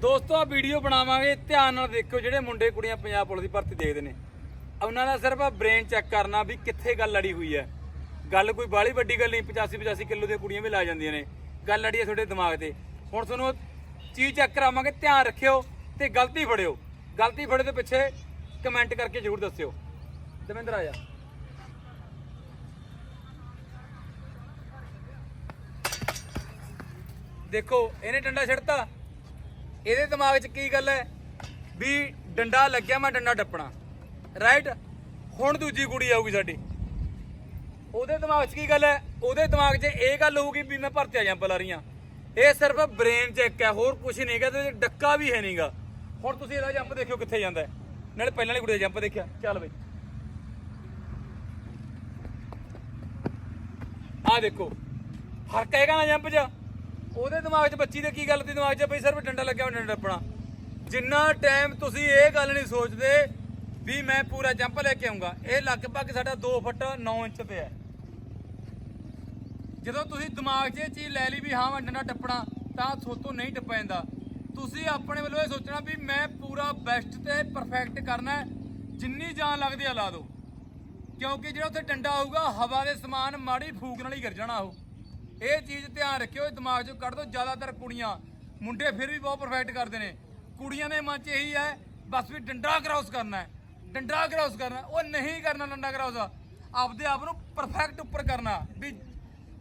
ਦੋਸਤੋ ਆ ਵੀਡੀਓ ਬਣਾਵਾਂਗੇ। ਧਿਆਨ ਨਾਲ ਦੇਖਿਓ, ਜਿਹੜੇ ਮੁੰਡੇ ਕੁੜੀਆਂ ਪੰਜਾਬ ਪੁਲਿਸ ਦੀ ਭਰਤੀ ਦੇਖਦੇ ਨੇ। ਉਹਨਾਂ ਦਾ ਸਿਰਫ ਬ੍ਰੇਨ ਚੈੱਕ ਕਰਨਾ ਵੀ ਕਿੱਥੇ ਗੱਲ ਲੜੀ ਹੋਈ ਹੈ। ਗੱਲ ਕੋਈ ਬਾਹਲੀ ਵੱਡੀ ਗੱਲ ਨਹੀਂ 85 85 ਕਿਲੋ ਦੀਆਂ ਕੁੜੀਆਂ ਵੀ ਲਾ ਜਾਂਦੀਆਂ ਨੇ। ਗੱਲ ਲੜੀ ਹੈ ਤੁਹਾਡੇ ਦਿਮਾਗ ਤੇ। ਹੁਣ ਤੁਹਾਨੂੰ ਚੀਜ਼ ਚੈੱਕ ਕਰਾਵਾਂਗੇ, ਧਿਆਨ ਰੱਖਿਓ ਤੇ ਗਲਤੀ ਫੜਿਓ। ਗਲਤੀ ਫੜੇ ਦੇ ਪਿੱਛੇ ਕਮੈਂਟ ਕਰਕੇ ਜ਼ਰੂਰ ਦੱਸਿਓ। ਦਵਿੰਦਰ ਆ ਜਾ। ਦੇਖੋ, ਇਹਨੇ ਡੰਡਾ ਛੱਡਤਾ ਇਹਦੇ ਦਿਮਾਗ 'ਚ ਕੀ ਗੱਲ ਹੈ? ਵੀ ਡੰਡਾ ਲੱਗਿਆ, ਮੈਂ ਡੰਡਾ ਟੱਪਣਾ। ਰਾਈਟ ਹੁਣ ਦੂਜੀ ਕੁੜੀ ਆਊਗੀ ਸਾਡੀ। ਉਹਦੇ ਦਿਮਾਗ 'ਚ ਕੀ ਗੱਲ ਹੈ? ਉਹਦੇ ਦਿਮਾਗ 'ਚ ਇਹ ਗੱਲ ਹੋਊਗੀ ਵੀ ਮੈਂ ਭਰਤੀ ਆ ਜਾਂ ਲਾ ਰਹੀਆਂ। ਇਹ ਸਿਰਫ ਬ੍ਰੇਨ ਚੈੱਕ ਹੈ, ਹੋਰ ਕੁਝ ਨਹੀਂ ਹੈਗਾ, ਤੇ ਡੱਕਾ ਵੀ ਹੈ ਨਹੀਂਗਾ। ਹੁਣ ਤੁਸੀਂ ਇਹਦਾ ਜੰਪ ਦੇਖਿਓ ਕਿੱਥੇ ਜਾਂਦਾ ਹੈ। ਨਾਲੇ ਪਹਿਲਾਂ ਵਾਲੀ ਕੁੜੀ ਦਾ ਜੰਪ ਦੇਖਿਆ। ਚੱਲ ਬਈ। ਆ ਦੇਖੋ। ਫ਼ਰਕ ਹੈਗਾ ਨਾ ਜੰਪ 'ਚ? ਉਹਦੇ ਦਿਮਾਗ 'ਚ ਬੱਚੀ ਦੇ ਕੀ ਗੱਲ ਦੀ ਦਿਮਾਗ 'ਚ ਬਈ ਸਿਰਫ ਡੰਡਾ ਲੱਗਿਆ ਹੋਇਆ ਡੰਡਾ ਟੱਪਣਾ। ਜਿੰਨਾ ਟਾਈਮ ਤੁਸੀਂ ਇਹ ਗੱਲ ਨਹੀਂ ਸੋਚਦੇ ਵੀ ਮੈਂ ਪੂਰਾ ਜੰਪ ਲੈ ਕੇ ਆਉਂਗਾ, ਇਹ ਲਗਭਗ ਸਾਡਾ 2 ਫੁੱਟ 9 ਇੰਚ ਤੇ ਹੈ ਜਦੋਂ ਤੁਸੀਂ ਦਿਮਾਗ 'ਚ ਇਹ ਚੀਜ਼ ਲੈ ਲਈ ਵੀ ਹਾਂ, ਮੈਂ ਡੰਡਾ ਟੱਪਣਾ, ਤਾਂ ਸੋਤੋਂ ਨਹੀਂ ਟੱਪਿਆ ਜਾਂਦਾ। ਤੁਸੀਂ ਆਪਣੇ ਵੱਲੋਂ ਇਹ ਸੋਚਣਾ ਵੀ ਮੈਂ ਪੂਰਾ ਬੈਸਟ ਤੇ ਪਰਫੈਕਟ ਕਰਨਾ ਜਿੰਨੀ ਜਾਨ ਲੱਗਦੀ ਆ ਲਾ ਦਿਓ। ਕਿਉਂਕਿ ਜਿਹੜਾ ਉੱਥੇ ਡੰਡਾ ਆਊਗਾ, ਹਵਾ ਦੇ ਸਮਾਨ ਮਾੜੀ ਫੂਕ ਨਾਲ ਹੀ ਗਿਰ ਜਾਣਾ ਉਹ। ਇਹ ਚੀਜ਼ ਧਿਆਨ ਰੱਖਿਓ, ਇਹ ਦਿਮਾਗ 'ਚੋਂ ਕੱਢ ਦਿਓ ਜ਼ਿਆਦਾਤਰ ਕੁੜੀਆਂ। ਮੁੰਡੇ ਫਿਰ ਵੀ ਬਹੁਤ ਪਰਫੈਕਟ ਕਰਦੇ ਨੇ। ਕੁੜੀਆਂ ਦੇ ਮਨ 'ਚ ਇਹੀ ਹੈ, ਬਸ ਵੀ ਡੰਡਾ ਕ੍ਰਾਸ ਕਰਨਾ ਹੈ। ਡੰਡਾ ਕ੍ਰਾਸ ਕਰਨਾ, ਉਹ ਨਹੀਂ ਕਰਨਾ ਡੰਡਾ ਕ੍ਰਾਸ ਆਪਦੇ ਆਪ ਨੂੰ ਪਰਫੈਕਟ ਉੱਪਰ ਕਰਨਾ। ਵੀ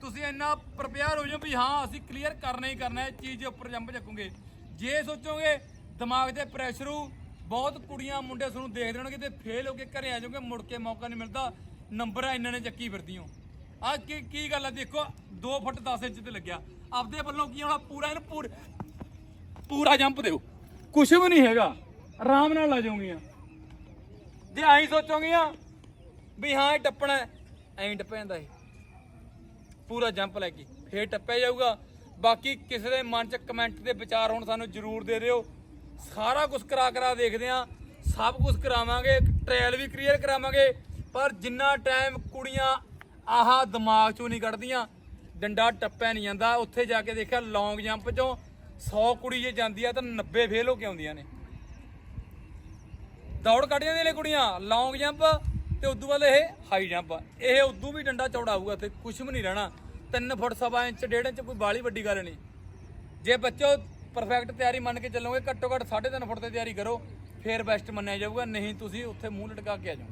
ਤੁਸੀਂ ਇੰਨਾ ਪ੍ਰਪੇਅਰ ਹੋ ਜਾਓ ਵੀ ਹਾਂ, ਅਸੀਂ ਕਲੀਅਰ ਕਰਨਾ ਹੀ ਕਰਨਾ ਹੈ ਚੀਜ਼ ਦੇ ਉੱਪਰ ਜੰਪ ਚੱਕੂਗੇ। ਜੇ ਸੋਚੋਗੇ ਦਿਮਾਗ ਤੇ ਪ੍ਰੈਸ਼ਰ ਹੋ ਬਹੁਤ ਕੁੜੀਆਂ ਮੁੰਡੇ ਤੁਹਾਨੂੰ ਦੇਖਦੇ ਹੋਣਗੇ ਤੇ ਫੇਲ ਹੋ ਕੇ ਘਰੇ ਆ ਜਾਓਗੇ, ਮੁੜ ਕੇ ਮੌਕਾ ਨਹੀਂ ਮਿਲਦਾ, ਨੰਬਰ ਇਹਨਾਂ ਨੇ ਚੱਕੀ ਫਿਰਦੀ ਹੋ। ਆ ਕੀ ਕੀ ਗੱਲ ਆ? ਦੇਖੋ 2 ਫੁੱਟ 10 ਇੰਚ ਤੇ ਲੱਗਿਆ। ਆਪਦੇ ਵੱਲੋਂ ਕੀ ਹੋਣਾ? ਪੂਰਾ ਇਹਨੂੰ ਪੂਰ ਪੂਰਾ ਜੰਪ ਦਿਓ। ਕੁਝ ਵੀ ਨਹੀਂ ਹੈਗਾ। ਆਰਾਮ ਨਾਲ ਲਾ ਜਾਓਗੀਆਂ ਜੇ ਐਂ ਸੋਚੋਗੀਆਂ ਵੀ ਹਾਂ ਇਹ ਟੱਪਣਾ ਹੈ, ਐਂ ਟੱਪਿਆ ਜਾਂਦਾ ਇਹ। ਪੂਰਾ ਜੰਪ ਲੈ ਕੇ। ਫੇਰ ਟੱਪਿਆ ਜਾਊਗਾ। ਬਾਕੀ ਕਿਸੇ ਦੇ ਮਨ 'ਚ ਕਮੈਂਟ ਦੇ ਵਿਚਾਰ ਹੁਣ ਸਾਨੂੰ ਜਰੂਰ ਦੇ ਦਿਓ। ਸਾਰਾ ਕੁਝ ਕਰਾ ਕਰਾ ਦੇਖਦੇ ਆ ਸਭ ਕੁਝ ਕਰਾਵਾਂਗੇ। ਟ੍ਰਾਇਲ ਵੀ ਕਲੀਅਰ ਕਰਾਵਾਂਗੇ। ਪਰ ਜਿੰਨਾ ਟਾਈਮ ਕੁੜੀਆਂ ਆਹਾ ਦਿਮਾਗ 'ਚੋਂ ਨਹੀਂ ਕੱਢਦੀਆਂ। ਡੰਡਾ ਟੱਪਿਆ ਨਹੀਂ ਜਾਂਦਾ। ਉੱਥੇ ਜਾ ਕੇ ਦੇਖਿਆ ਲੌਂਗ ਜੰਪ 'ਚੋਂ 100 ਕੁੜੀ ਜੇ ਜਾਂਦੀ ਆ ਤਾਂ 90 ਫੇਲ ਹੋ ਕੇ ਆਉਂਦੀਆਂ ਨੇ। ਦੌੜ ਕੱਢ ਜਾਂਦੀਆਂ ਨੇ ਕੁੜੀਆਂ, ਲੌਂਗ ਜੰਪ ਤੇ ਉਦੋਂ ਬਾਅਦ ਇਹ ਹਾਈ ਜੰਪ। ਇਹ ਉਦੋਂ ਵੀ ਡੰਡਾ ਚੌੜਾ ਹੋਊਗਾ ਤੇ ਕੁਝ ਵੀ ਨਹੀਂ ਰਹਿਣਾ। 3 ਫੁੱਟ ਸਵਾ ਇੰਚ 1.5 ਇੰਚ ਕੋਈ ਬਾਲੀ ਵੱਡੀ ਗੱਲ ਨਹੀਂ। ਜੇ ਬੱਚੋ ਪਰਫੈਕਟ ਤਿਆਰੀ ਮੰਨ ਕੇ ਚੱਲੋਗੇ, ਘੱਟੋ ਘੱਟ 3.5 ਫੁੱਟ ਤੇ ਤਿਆਰੀ ਕਰੋ, ਫੇਰ ਬੈਸਟ ਮੰਨਿਆ ਜਾਊਗਾ। ਨਹੀਂ ਤੁਸੀਂ ਉੱਥੇ ਮੂੰਹ ਲਟਕਾ ਕੇ ਆ ਜਾਓ।